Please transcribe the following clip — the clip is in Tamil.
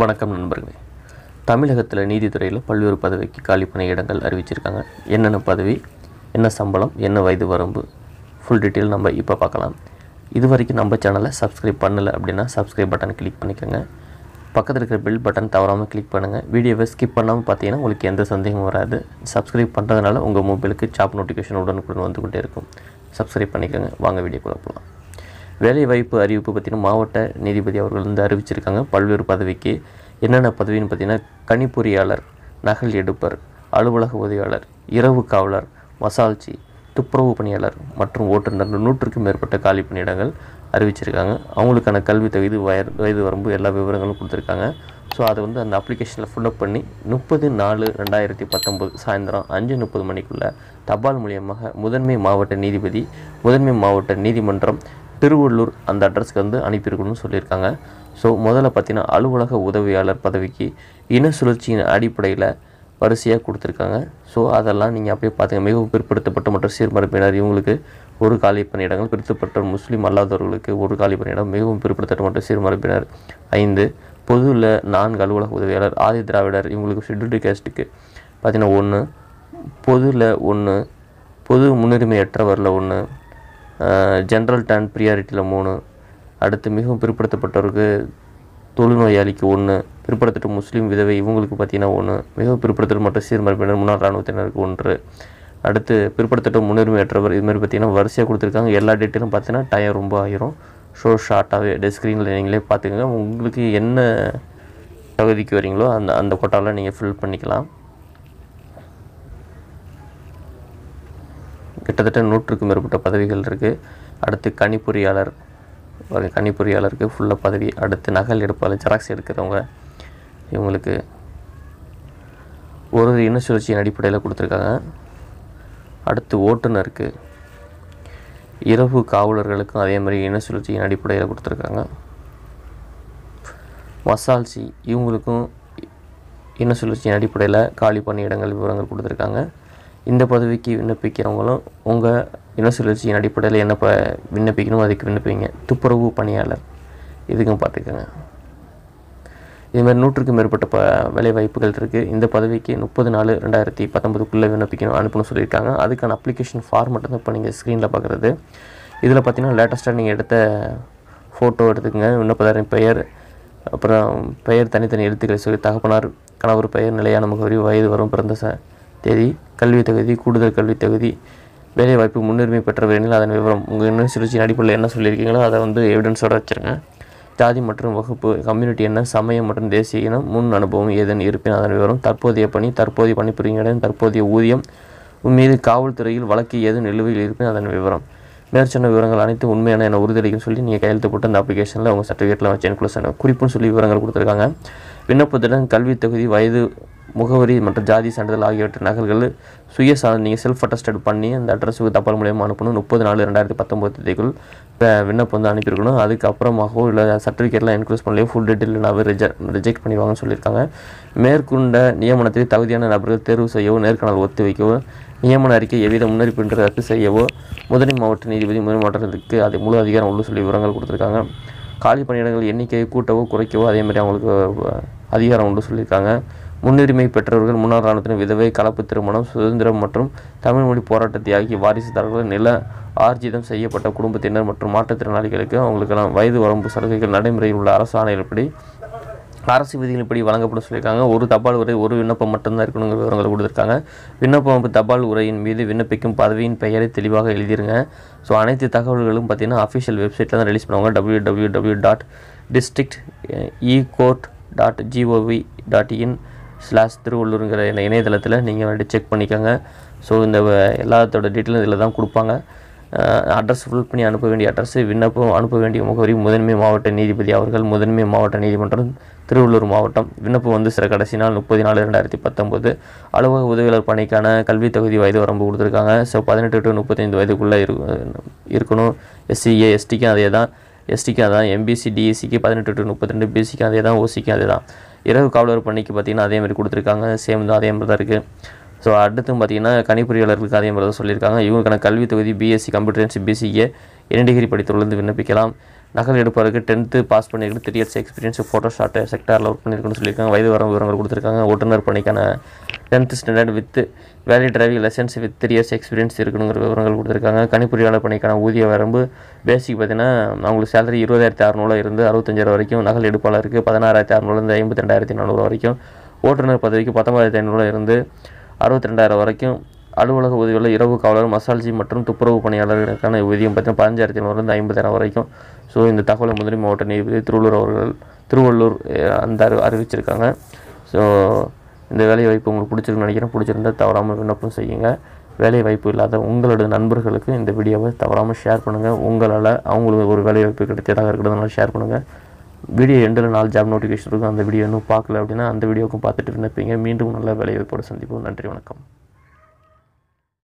வணக்கம் நண்பர்களே. தமிழகத்தில் நீதித்துறையில் பல்வேறு பதவிக்கு காலி இடங்கள் அறிவிச்சிருக்காங்க. என்னென்ன பதவி என்ன சம்பளம் என்ன வயது வரம்பு ஃபுல் டீட்டெயில் நம்ம இப்போ பார்க்கலாம். இது வரைக்கும் நம்ம சேனலை சப்ஸ்கிரைப் பண்ணலை அப்படின்னா சப்ஸ்கிரைப் பட்டன் கிளிக் பண்ணிக்கோங்க. பக்கத்தில் இருக்கிற பில் பட்டன் தவறாமல் கிளிக் பண்ணுங்கள் வீடியோவை ஸ்கிப் பண்ணாமல் பார்த்தீங்கன்னா உங்களுக்கு எந்த சந்தேகமும் வராது. சப்ஸ்கிரைப் பண்ணுறதுனால உங்கள் மொபைலுக்கு ஜாப் நோட்டிஃபிகேஷன் உடனுக்குடன் வந்துக்கிட்டே இருக்கும். சப்ஸ்கிரைப் பண்ணிக்கோங்க. வாங்க வீடியோ போகலாம் வேலைவாய்ப்பு அறிவிப்பு பார்த்தீங்கன்னா மாவட்ட நீதிபதி அவர்கள் வந்து அறிவிச்சிருக்காங்க. பல்வேறு பதவிக்கு என்னென்ன பதவின்னு பார்த்திங்கன்னா கணிப்பொறியாளர் நகல் எடுப்பர் அலுவலக உதவியாளர் இரவு காவலர் மசால்ச்சி துப்புரவு பணியாளர் மற்றும் ஓட்டுநர் நூற்றுக்கும் மேற்பட்ட காலி பணியிடங்கள் அறிவிச்சிருக்காங்க. அவங்களுக்கான கல்வி தகுதி வயது வயது வரம்பு எல்லா விவரங்களும் கொடுத்துருக்காங்க. ஸோ அதை வந்து அந்த அப்ளிகேஷனில் ஃபில்லப் பண்ணி முப்பது நாலு ரெண்டாயிரத்தி பத்தொம்போது சாயந்தரம் அஞ்சு முப்பது மணிக்குள்ளே தபால் மூலியமாக முதன்மை மாவட்ட நீதிபதி முதன்மை மாவட்ட நீதிமன்றம் திருவள்ளூர் அந்த அட்ரஸ்க்கு வந்து அனுப்பியிருக்கணும்னு சொல்லியிருக்காங்க. ஸோ முதல்ல பார்த்தீங்கன்னா அலுவலக உதவியாளர் பதவிக்கு இன சுழற்சியின் அடிப்படையில் வரிசையாக கொடுத்துருக்காங்க. ஸோ அதெல்லாம் நீங்கள் அப்படியே பார்த்துங்க மிகவும் பிற்படுத்தப்பட்ட மற்றும் சீர்மரப்பினர் இவங்களுக்கு ஒரு காலி பணியிடங்கள் பிற்படுத்தப்பட்ட முஸ்லீம் அல்லாதவர்களுக்கு ஒரு காலி பணியிடம் மிகவும் பிற்படுத்தப்பட்ட மற்றும் சீர்மரப்பினர் ஐந்து பொதுவில் நான்கு அலுவலக உதவியாளர் ஆதி திராவிடர் இவங்களுக்கு ஷெட்யூல்டு கேஸ்ட்டுக்கு பார்த்தீங்கன்னா ஒன்று பொதுவில் ஒன்று பொது முன்னுரிமையற்றவரில் ஒன்று ஜென்ரல் டேன் ப்ரியாரிட்டியில் மூணு. அடுத்து மிகவும் பிற்படுத்தப்பட்டவருக்கு தொழுநோயாளிக்கு ஒன்று பிற்படுத்தப்பட்ட முஸ்லீம் விதவை இவங்களுக்கு பார்த்தீங்கன்னா ஒன்று மிகவும் பிற்படுத்தப்பட்ட மற்ற சீர்மரப்பினர் முன்னாள் இராணுவத்தினருக்கு ஒன்று. அடுத்து பிற்படுத்தப்பட்ட முன்னுரிமையற்றவர் இதுமாதிரி பார்த்தீங்கன்னா வரிசையாக கொடுத்துருக்காங்க. எல்லா டீட்டெயிலும் பார்த்தீங்கன்னா டைம் ரொம்ப ஆயிரும். ஷோ ஷார்ட்டாகவே டெஸ்க்ரீனில் நீங்களே பார்த்துக்கோங்க. உங்களுக்கு என்ன தகுதிக்கு வரீங்களோ அந்த அந்த கொட்டாவில் நீங்கள் ஃபில் பண்ணிக்கலாம். கிட்டத்தட்ட நூற்றுக்கும் மேற்பட்ட பதவிகள் இருக்குது அடுத்து கணிப்பொறியாளர் கணிப்பொறியாளருக்கு ஃபுல்லாக பதவி அடுத்து நகல் எடுப்பாளர் ஜெராக்ஸ் எடுக்கிறவங்க. இவங்களுக்கு ஒரு ஒரு இன சுழற்சியின் அடிப்படையில் கொடுத்துருக்காங்க. அடுத்து ஓட்டுநருக்கு இரவு காவலர்களுக்கும் அதே மாதிரி இன சுழற்சியின் அடிப்படையில் கொடுத்துருக்காங்க. மசால்சி இவங்களுக்கும் இன சுழற்சியின் அடிப்படையில் காலி பணியிடங்கள் விவரங்கள் கொடுத்துருக்காங்க. இந்த பதவிக்கு விண்ணப்பிக்கிறவங்களும் உங்கள் இன சுழற்சியின் அடிப்படையில் என்ன ப விண்ணப்பிக்கணும் அதுக்கு விண்ணப்பிங்க. துப்புரவு பணியாளர். இதுக்கும் பார்த்துக்கோங்க. இதுமாதிரி நூற்றுக்கும் மேற்பட்ட ப வேலை வாய்ப்புகள் இருக்குது இந்த பதவிக்கு முப்பது நாலு ரெண்டாயிரத்தி பத்தொம்பதுக்குள்ளே விண்ணப்பிக்கணும் அனுப்பணும்னு சொல்லியிருக்காங்க. அதுக்கான அப்ளிகேஷன் ஃபார்ம் மட்டும் தான் இப்போ நீங்கள் ஸ்க்ரீனில் பார்க்குறது இதில் பார்த்தீங்கன்னா லேட்டஸ்ட்டாக நீங்கள் எடுத்த ஃபோட்டோ எடுத்துக்கோங்க. விண்ணப்பதாரின் பெயர் அப்புறம் பெயர் தனித்தனி எழுத்துக்களை சொல்லி தகப்பனார் கணவர் பெயர் நிலையான முகவரி வயது வரும் பிறந்த ச தேதி கல்வி தகுதி கூடுதல் கல்வி தகுதி வேலைவாய்ப்பு முன்னுரிமை பெற்றவர்கள் அதன் விவரம். உங்கள் என்ன சுழற்சியின் அடிப்படையில் என்ன சொல்லியிருக்கீங்களோ அதை வந்து எவிடன்ஸோடு வச்சுருங்க. ஜாதி மற்றும் வகுப்பு கம்யூனிட்டி என்ன சமயம் மற்றும் தேசிய இனம் முன் அனுபவம் ஏதன் இருப்பின் அதன் விவரம். தற்போதைய பணி தற்போதைய பணிபுரியும் இடம் தற்போதைய ஊதியம் உன் மீது காவல்துறையில் வழக்கு ஏதும் நிலுவையில் இருப்பின் அதன் விவரம். மேற்சொன்ன விவரங்கள் அனைத்தும் உண்மையான என உறுதியளிக்கும் சொல்லி நீங்கள் கையெழுத்து போட்டு அந்த அப்ளிகேஷனில் உங்கள் சர்டிஃபிகேட்டில் வச்சு இன்க்ளூஷன் குறிப்புன்னு சொல்லி விவரங்கள் கொடுத்துருக்காங்க. விண்ணப்பத்துடன் கல்வி தகுதி வயது முகவரி மற்றும் ஜாதி சான்றிதழ் ஆகியவற்றின் நகல்கள் சுய சா நீங்கள் செல்ஃப் அட்டஸ்டட் பண்ணி அந்த அட்ரஸுக்கு தபால் மூலியமாக அனுப்பணும். முப்பது நாலு ரெண்டாயிரத்தி பத்தொம்பது தேதிக்குள் விண்ணப்பம் வந்து அனுப்பியிருக்கணும் அதுக்கப்புறமாகவோ இல்லை சர்டிஃபிகேட்லாம் இன்க்ளூஸ் பண்ணலையோ ஃபுல் டீட்டெயில் நான் ரிஜெக்ட் ரிஜெக்ட் பண்ணிடுவாங்கன்னு சொல்லியிருக்காங்க. மேற்கொண்ட நியமனத்தில் தகுதியான நபர்கள் தேர்வு செய்யவோ நேர்காணல் ஒத்தி வைக்கவோ நியமன அறிக்கை எவ்வித முன்னறிப்பின்றி ரத்து செய்யவோ முதன்மை மாவட்ட நீதிபதி முதன்மை மாவட்டத்துக்கு அது முழு அதிகாரம் உள்ள சொல்லி விவரங்கள் கொடுத்துருக்காங்க. காலி பணியிடங்கள் எண்ணிக்கையை கூட்டவோ குறைக்கவோ அதே மாதிரி அவங்களுக்கு அதிகாரம் உண்டு சொல்லியிருக்காங்க. முன்னுரிமை பெற்றவர்கள் முன்னாள் இராணுவத்தின் விதவை கலப்பு திருமணம் சுதந்திரம் மற்றும் தமிழ் மொழி போராட்ட தியாகி வாரிசுதாரர்கள் நில ஆர்ஜிதம் செய்யப்பட்ட குடும்பத்தினர் மற்றும் மாற்றுத்திறனாளிகளுக்கு அவங்களுக்கெல்லாம் வயது வரம்பு சலுகைகள் நடைமுறையில் உள்ள அரசு ஆணையின்படி அரசு விதிகளின்படி வழங்கப்படும் சொல்லியிருக்காங்க. ஒரு தபால் உரை ஒரு விண்ணப்பம் மட்டும்தான் இருக்கணுங்கிற விவரங்களை கொடுத்துருக்காங்க. விண்ணப்பம் தபால் உரையின் மீது விண்ணப்பிக்கும் பதவியின் பெயரை தெளிவாக எழுதிருங்க. ஸோ அனைத்து தகவல்களும் பார்த்தீங்கன்னா அஃபிஷியல் வெப்சைட்டில் தான் ரிலீஸ் பண்ணுவாங்க. W W W dot district e court dot G O V dot in slash திருவள்ளூருங்கிற இணையதளத்தில் நீங்கள் வந்துட்டு செக் பண்ணிக்கோங்க. ஸோ இந்த வ- எல்லாத்தோட டீட்டெயிலும் இதில் தான் கொடுப்பாங்க. அட்ரஸ் ஃபில் பண்ணி அனுப்ப வேண்டிய அட்ரஸ் விண்ணப்பம் அனுப்ப வேண்டிய முகவரி முதன்மை மாவட்ட நீதிபதி அவர்கள் முதன்மை மாவட்ட நீதிமன்றம் திருவள்ளூர் மாவட்டம். விண்ணப்பம் வந்து சில கடைசி நாள் முப்பது நாலு ரெண்டாயிரத்தி பத்தொம்போது அலுவலக உதவியாளர் பணிக்கான கல்வி தகுதி வயது வரம்பு கொடுத்துருக்காங்க. ஸோ பதினெட்டு டு முப்பத்தைந்து வயதுக்குள்ளே இரு இருக்கணும். எஸ்சிஏ எஸ்டிக்கும் அதே தான். எஸ்டிக்கு அதான் எம்பிசி டிஎஸ்சிக்கு பதினெட்டு டு முப்பத்தி ரெண்டு பிசிக்கு அதே தான். ஓசிக்கு அதே தான். இரவு காவலர் பணிக்கு பார்த்தீங்கன்னா அதே மாதிரி கொடுத்துருக்காங்க. சேம் தான் அதே மாதிரி தான் இருக்குது ஸோ அடுத்து பார்த்தீங்கன்னா கணிப்பொறியாளர்களுக்கு அதே மாதிரி தான் சொல்லியிருக்காங்க. இவங்களுக்கான கல்வி தொகுதி பிஎஸ்சி கம்ப்யூட்டர் சயின்ஸ் பிசிஏ என்ன டிகிரி படித்துள்ளது விண்ணப்பிக்கலாம். நகல் எடுப்பதற்கு டென்த்து பாஸ் பண்ணியிருக்கு three years experience photo shot செக்டாரில் ஒர்க் பண்ணியிருக்குன்னு சொல்லியிருக்காங்க. வயது வர விவரங்கள் கொடுத்துருக்காங்க. ஓட்டுநர் பணிக்கான tenth standard with valid driving licence with three years experience இருக்குங்கிற விவரங்கள் கொடுத்துருக்காங்க. கணிப்பொறியாளர் பணிக்கான ஊதிய வரம்பு பேசிக் பார்த்தீங்கன்னா அவங்களுக்கு சேலரி இருபதாயிரத்தி அறநூறுல இருந்து அறுபத்தஞ்சாயிரம் வரைக்கும். நகல் எடுப்பாளருக்கு பதினாறாயிரத்தி அறநூறுலேருந்து ஐம்பத்தி ரெண்டாயிரத்தி நானூறு வரைக்கும். ஓட்டுநர் பதவிக்கு பத்தொம்பதாயிரத்தி ஐநூறுல இருந்து அறுபத்தி ரெண்டாயிரம் வரைக்கும் அலுவலக உதவியில் இரவு காவலர் மசால்ஜி மற்றும் துப்புரவு பணியாளர்களுக்கான ஊதியம் பார்த்தீங்கன்னா பதினஞ்சாயிரத்தி ஐநூறுலேருந்து ஐம்பதாயிரம் வரைக்கும். ஸோ இந்த தகவலை முதலி மாவட்ட நீதிபதி திருவள்ளூர் அவர்கள் திருவள்ளூர் அந்த அறி அறிவிச்சிருக்காங்க. ஸோ இந்த வேலை வாய்ப்பு உங்களுக்கு பிடிச்சிருக்குன்னு நினைக்கிறேன். பிடிச்சிருந்தா தவறாமல் விண்ணப்பம் செய்யுங்க. வேலை வாய்ப்பு இல்லாத உங்களோட நண்பர்களுக்கு இந்த வீடியோவை தவறாமல் ஷேர் பண்ணுங்கள் உங்களால் அவங்களுக்கு ஒரு வேலை வாய்ப்பு கிடைத்ததாக இருக்கிறதுனால ஷேர் பண்ணுங்கள் வீடியோ எண்டில் நாலு ஜாப் நோட்டிஃபிகேஷன் இருக்கும். அந்த வீடியோ இன்னும் பார்க்கல அப்படின்னா அந்த வீடியோக்கும் பார்த்துட்டு விண்ணப்பிங்க மீண்டும் நல்ல வேலைவாய்ப்போடு சந்திப்போம். நன்றி வணக்கம்.